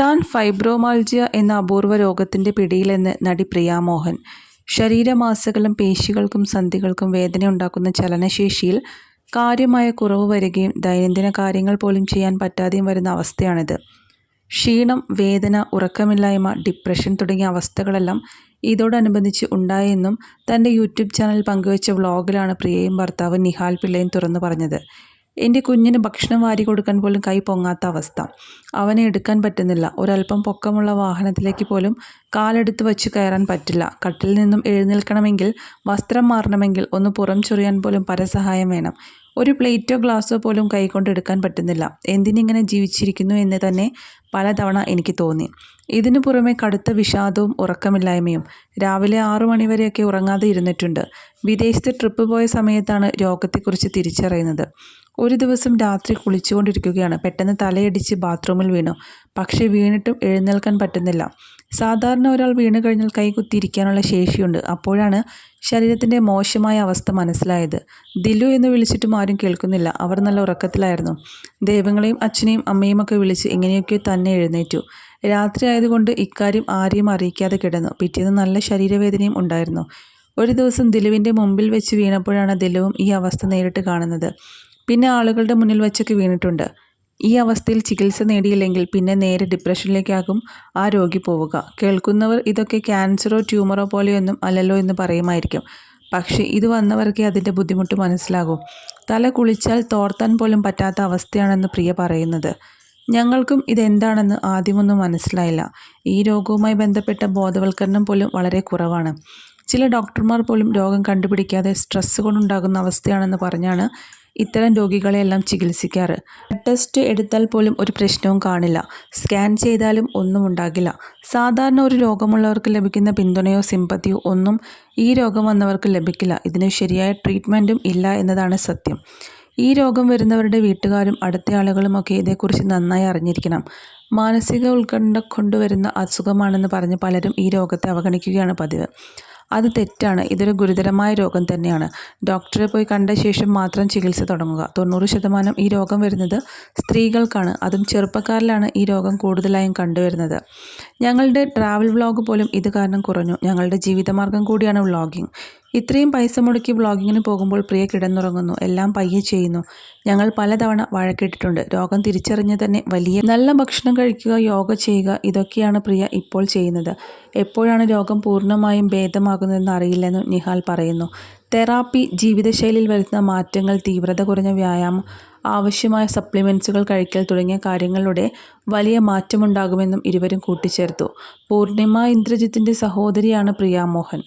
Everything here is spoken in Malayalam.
താൻ ഫൈബ്രോമാൾജിയ എന്ന അപൂർവ രോഗത്തിന്റെ പിടിയിലെന്ന് നടി പ്രിയാമോഹൻ ശരീരമാസകളും പേശികൾക്കും സന്ധികൾക്കും വേദനയുണ്ടാക്കുന്ന ചലനശേഷിയിൽ കാര്യമായ കുറവ് വരികയും ദൈനംദിന കാര്യങ്ങൾ പോലും ചെയ്യാൻ പറ്റാതെയും വരുന്ന അവസ്ഥയാണിത്. ക്ഷീണം വേദന ഉറക്കമില്ലായ്മ ഡിപ്രഷൻ തുടങ്ങിയ അവസ്ഥകളെല്ലാം ഇതോടനുബന്ധിച്ച് ഉണ്ടായെന്നും തന്റെ യൂട്യൂബ് ചാനൽ പങ്കുവച്ച വ്ളോഗിലാണ് പ്രിയയും ഭർത്താവ് നിഹാൽ പിള്ളയും തുറന്നു പറഞ്ഞത്. എന്റെ കുഞ്ഞിന് ഭക്ഷണം വാരി കൊടുക്കാൻ പോലും കൈ പൊങ്ങാത്ത അവസ്ഥ. അവനെ എടുക്കാൻ പറ്റുന്നില്ല. ഒരല്പം പൊക്കമുള്ള വാഹനത്തിലേക്ക് പോലും കാലെടുത്ത് വെച്ച് കയറാൻ പറ്റില്ല. കട്ടിൽ നിന്നും എഴുന്നേൽക്കണമെങ്കിൽ വസ്ത്രം മാറണമെങ്കിൽ ഒന്ന് പുറം ചൊറിയാൻ പോലും പരസഹായം വേണം. ഒരു പ്ലേറ്റോ ഗ്ലാസ്സോ പോലും കൈകൊണ്ട് എടുക്കാൻ പറ്റുന്നില്ല. എന്തിനിങ്ങനെ ജീവിച്ചിരിക്കുന്നു എന്ന് തന്നെ പലതവണ എനിക്ക് തോന്നി. ഇതിനു പുറമെ കടുത്ത വിഷാദവും ഉറക്കമില്ലായ്മയും. രാവിലെ ആറു മണിവരെയൊക്കെ ഉറങ്ങാതെ ഇരുന്നിട്ടുണ്ട്. വിദേശത്ത് ട്രിപ്പ് പോയ സമയത്താണ് രോഗത്തെക്കുറിച്ച് തിരിച്ചറിയുന്നത്. ഒരു ദിവസം രാത്രി കുളിച്ചുകൊണ്ടിരിക്കുകയാണ്. പെട്ടെന്ന് തലയടിച്ച് ബാത്റൂമിൽ വീണു. പക്ഷേ വീണിട്ടും എഴുന്നേൽക്കാൻ പറ്റുന്നില്ല. സാധാരണ ഒരാൾ വീണു കഴിഞ്ഞാൽ കൈ കുത്തിയിരിക്കാനുള്ള ശേഷിയുണ്ട്. അപ്പോഴാണ് ശരീരത്തിന്റെ മോശമായ അവസ്ഥ മനസ്സിലായത്. ദില്ലു എന്ന് വിളിച്ചിട്ടും ആരും കേൾക്കുന്നില്ല. അവർ നല്ല ഉറക്കത്തിലായിരുന്നു. ദൈവങ്ങളെയും അച്ഛനെയും അമ്മയും ഒക്കെ വിളിച്ച് എങ്ങനെയൊക്കെയോ തന്നെ എഴുന്നേറ്റു. രാത്രി ആയതുകൊണ്ട് ഇക്കാര്യം ആരെയും അറിയിക്കാതെ കിടന്നു. പിറ്റേന്ന് നല്ല ശരീരവേദനയും ഉണ്ടായിരുന്നു. ഒരു ദിവസം ദിലുവിന്റെ മുമ്പിൽ വെച്ച് വീണപ്പോഴാണ് ദിലുവും ഈ അവസ്ഥ നേരിട്ട് കാണുന്നത്. പിന്നെ ആളുകളുടെ മുന്നിൽ വെച്ചൊക്കെ വീണിട്ടുണ്ട്. ഈ അവസ്ഥയിൽ ചികിത്സ നേടിയില്ലെങ്കിൽ പിന്നെ നേരെ ഡിപ്രഷനിലേക്കാകും ആ രോഗി പോവുക. കേൾക്കുന്നവർ ഇതൊക്കെ ക്യാൻസറോ ട്യൂമറോ പോലെയൊന്നും അല്ലല്ലോ എന്ന് പറയുമായിരിക്കും. പക്ഷേ ഇത് വന്നവർക്ക് അതിന്റെ ബുദ്ധിമുട്ട് മനസ്സിലാകും. തല കുളിച്ചാൽ തോർത്താൻ പോലും പറ്റാത്ത അവസ്ഥയാണെന്ന് പ്രിയ പറയുന്നത്. ഞങ്ങൾക്കും ഇതെന്താണെന്ന് ആദ്യമൊന്നും മനസ്സിലായില്ല. ഈ രോഗവുമായി ബന്ധപ്പെട്ട ബോധവൽക്കരണം പോലും വളരെ കുറവാണ്. ചില ഡോക്ടർമാർ പോലും രോഗം കണ്ടുപിടിക്കാതെ സ്ട്രെസ് കൊണ്ടുണ്ടാകുന്ന അവസ്ഥയാണെന്ന് പറഞ്ഞാണ് ഇത്തരം രോഗികളെയെല്ലാം ചികിത്സിക്കാറ്. ടെസ്റ്റ് എടുത്താൽ പോലും ഒരു പ്രശ്നവും കാണില്ല. സ്കാൻ ചെയ്താലും ഒന്നും ഉണ്ടാകില്ല. സാധാരണ ഒരു രോഗമുള്ളവർക്ക് ലഭിക്കുന്ന പിന്തുണയോ സിമ്പത്തിയോ ഒന്നും ഈ രോഗം വന്നവർക്ക് ലഭിക്കില്ല. ഇതിന് ശരിയായ ട്രീറ്റ്മെന്റും ഇല്ല എന്നതാണ് സത്യം. ഈ രോഗം വരുന്നവരുടെ വീട്ടുകാരും അടുത്ത ആളുകളുമൊക്കെ ഇതേക്കുറിച്ച് നന്നായി അറിഞ്ഞിരിക്കണം. മാനസിക ഉത്കണ്ഠ കൊണ്ടുവരുന്ന അസുഖമാണെന്ന് പറഞ്ഞ് പലരും ഈ രോഗത്തെ അവഗണിക്കുകയാണ് പതിവ്. അത് തെറ്റാണ്. ഇതൊരു ഗുരുതരമായ രോഗം തന്നെയാണ്. ഡോക്ടറെ പോയി കണ്ട ശേഷം മാത്രം ചികിത്സ തുടങ്ങുക. തൊണ്ണൂറ് ശതമാനം ഈ രോഗം വരുന്നത് സ്ത്രീകൾക്കാണ്. അതും ചെറുപ്പക്കാരിലാണ് ഈ രോഗം കൂടുതലായും കണ്ടുവരുന്നത്. ഞങ്ങളുടെ ട്രാവൽ വ്ളോഗ് പോലും ഇത് കാരണം കുറഞ്ഞു. ഞങ്ങളുടെ ജീവിതമാർഗം കൂടിയാണ് വ്ളോഗിങ് ഇത്രയും പൈസ മുടക്കി വ്ളോഗിങ്ങിന് പോകുമ്പോൾ പ്രിയ കിടന്നുറങ്ങുന്നു. എല്ലാം പയ്യെ ചെയ്യുന്നു. ഞങ്ങൾ പലതവണ വഴക്കിട്ടിട്ടുണ്ട്. രോഗം തിരിച്ചറിഞ്ഞ് തന്നെ വലിയ നല്ല ഭക്ഷണം കഴിക്കുക യോഗ ചെയ്യുക ഇതൊക്കെയാണ് പ്രിയ ഇപ്പോൾ ചെയ്യുന്നത്. എപ്പോഴാണ് രോഗം പൂർണമായും ഭേദമാകുന്നതെന്ന് അറിയില്ലെന്നും നിഹാൽ പറയുന്നു. തെറാപ്പി ജീവിതശൈലിയിൽ വരുത്തുന്ന മാറ്റങ്ങൾ തീവ്രത കുറഞ്ഞ വ്യായാമം ആവശ്യമായ സപ്ലിമെൻസുകൾ കഴിക്കൽ തുടങ്ങിയ കാര്യങ്ങളുടെ വലിയ മാറ്റമുണ്ടാകുമെന്നും ഇരുവരും കൂട്ടിച്ചേർത്തു. പൂർണിമ ഇന്ദ്രജിത്തിന്റെ സഹോദരിയാണ് പ്രിയ മോഹൻ.